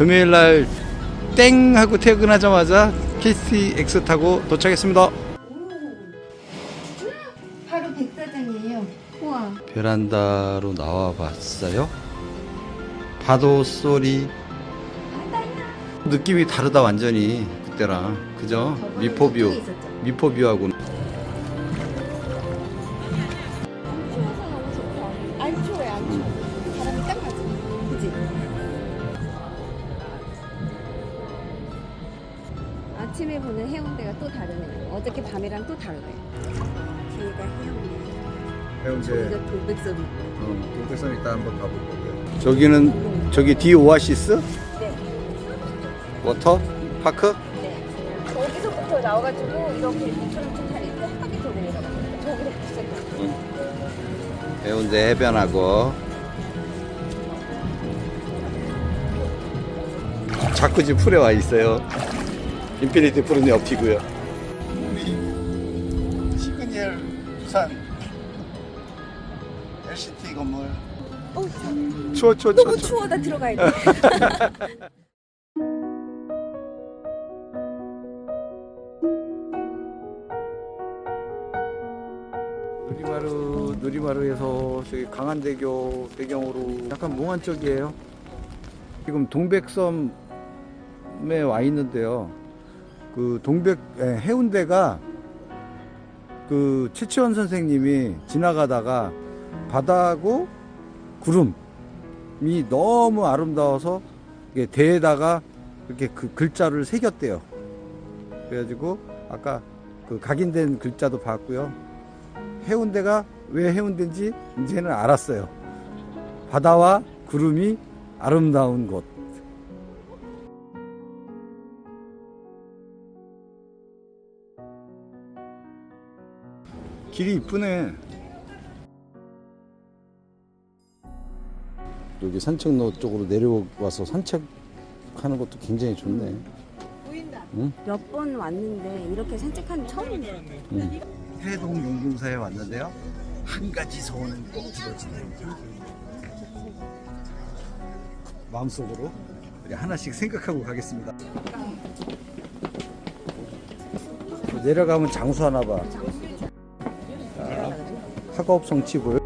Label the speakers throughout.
Speaker 1: 금요일 날 땡 하고 퇴근하자마자 KTX 타고 도착했습니다.
Speaker 2: 바로 백사장이에요. 우와.
Speaker 1: 베란다로 나와 봤어요. 파도 소리 느낌이 다르다 완전히 그때랑 그죠? 미포뷰 미포뷰하고
Speaker 2: 추워서 너무 좋다. 안 추워요, 안 추워. 바람이 딱 맞아. 그지? 아침에 보는 해운대가 또 다르네요. 어저께 밤이랑 또 다르네요. 뒤에가 해운대.
Speaker 1: 해운대
Speaker 2: 여기가 돌백섬이.
Speaker 1: 어, 동백섬 이따 한번 가볼 거고요. 저기는 저기 디 오아시스
Speaker 2: 네.
Speaker 1: 워터 파크
Speaker 2: 네. 거기서부터 나와가지고 이렇게 이처럼 좀 다리 이렇게 한 바퀴 돌고 내려가요. 저기서부터 시작해요.
Speaker 1: 해운대 해변하고 자쿠지 풀에 와 있어요. 인피니티 풀은 옆이고요. 우리 시그니엘 부산 LCT 건물.
Speaker 2: 어,
Speaker 1: 추워 추워 추워.
Speaker 2: 너무
Speaker 1: 추워.
Speaker 2: 추워. 나 들어가야 돼.
Speaker 1: 누리마루 누리마루에서 저기 강한대교 배경으로 약간 몽환 쪽이에요. 지금 동백섬에 와 있는데요. 그 동백 에, 해운대가 그 최치원 선생님이 지나가다가 바다하고 구름이 너무 아름다워서 이게 대에다가 이렇게 그 글자를 새겼대요. 그래가지고 아까 그 각인된 글자도 봤고요. 해운대가 왜 해운대인지 이제는 알았어요. 바다와 구름이 아름다운 곳. 길이 이쁘네. 여기 산책로 쪽으로 내려와서 산책하는 것도 굉장히 좋네.
Speaker 2: 몇번 왔는데 이렇게 산책하는 처음이에요.
Speaker 1: 해동 용궁사에 왔는데요. 한 가지 소원은 꼭 들어지네요. 마음속으로 우리 하나씩 생각하고 가겠습니다. 저 내려가면 장수 하나 봐. 자, 학업 성취불.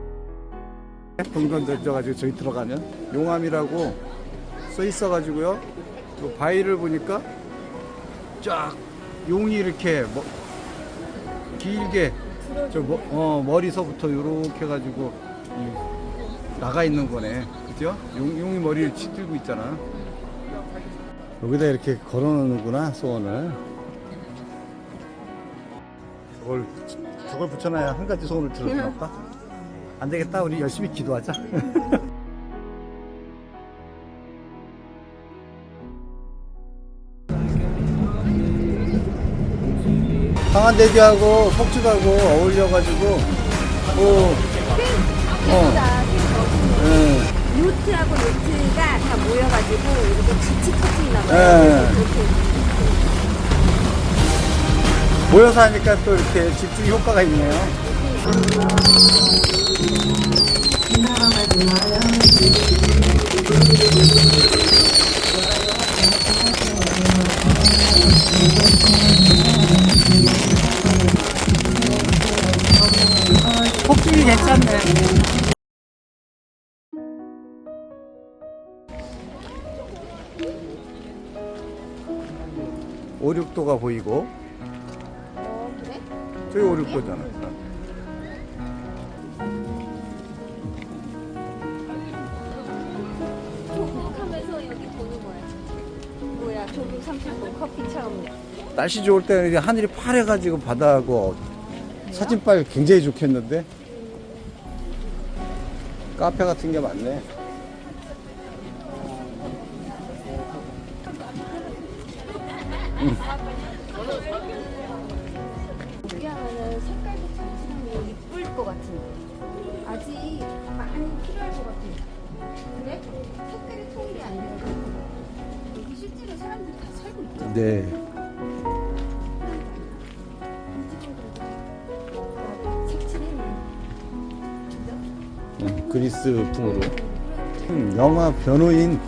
Speaker 1: 동전 던져가지고 저기 들어가면 용암이라고 써 있어가지고요. 그 바위를 보니까 쫙 용이 이렇게 뭐 길게 저 머, 어, 머리서부터 요렇게 해가지고 이, 나가 있는 거네 그죠? 용, 용이 머리를 쥐들고 있잖아 여기다 이렇게 걸어놓는구나 소원을 저걸 저걸 붙여놔야 한 가지 소원을 들어주나 봐. 안 되겠다 우리 열심히 기도하자 강한대교하고 폭주하고 어울려가지고 뭐 어, 예.
Speaker 2: 요트하고 요트가 다 모여가지고 이렇게 같이 터트리나
Speaker 1: 예.
Speaker 2: 봐요. 이렇게
Speaker 1: 모여서 하니까 또 이렇게 집중 효과가 있네요. 폭풍이 괜찮네. 오륙도가 보이고? 저기 오륙도잖아.
Speaker 2: 조국하면서 여기 보는 거야. 뭐야, 조국 30분 커피처럼.
Speaker 1: 날씨 좋을 때는 이제 하늘이 파래가지고 바다하고 사진빨 굉장히 좋겠는데 카페 같은 게 많네.
Speaker 2: 어 같은데. 아직 많이 필요할 것 같은데. 그래? 색깔이 통일이 안 돼가지고. 여기 실제로 사람들이 다 살고 있죠.
Speaker 1: 네. 음, 그리스 풍으로. 음, 영화 변호인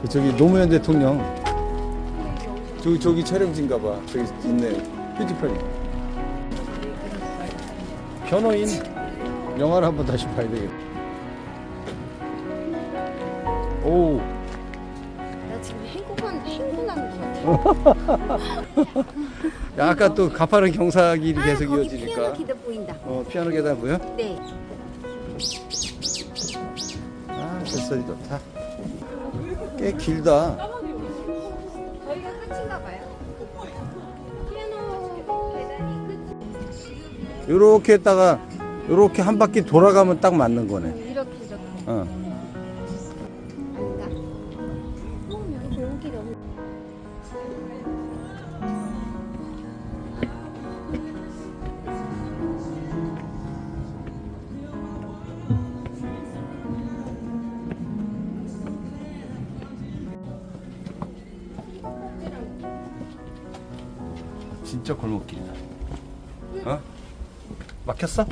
Speaker 1: 그 저기 노무현 대통령
Speaker 2: 근데 여기서
Speaker 1: 저기 저기 촬영지인가 봐. 저기 있네. 휴지편이. 변호인 영화를 한번 다시 봐야 되겠다. 오,
Speaker 2: 나 지금 행복한 행복한 것 같아.
Speaker 1: 야, 아까 또 가파른 경사길이
Speaker 2: 아,
Speaker 1: 계속
Speaker 2: 거기
Speaker 1: 이어지니까.
Speaker 2: 피아노 기대 보인다.
Speaker 1: 어, 피아노 계단 보여?
Speaker 2: 네.
Speaker 1: 아, 뱃소리 좋다. 꽤 길다.
Speaker 2: 저희가 끝인가 봐요.
Speaker 1: 요렇게 했다가 요렇게 한 바퀴 돌아가면 딱 맞는 거네.
Speaker 2: 이렇게 이렇게.
Speaker 1: 어.
Speaker 2: 너무.
Speaker 1: 진짜 골목길이다. 어? 막혔어?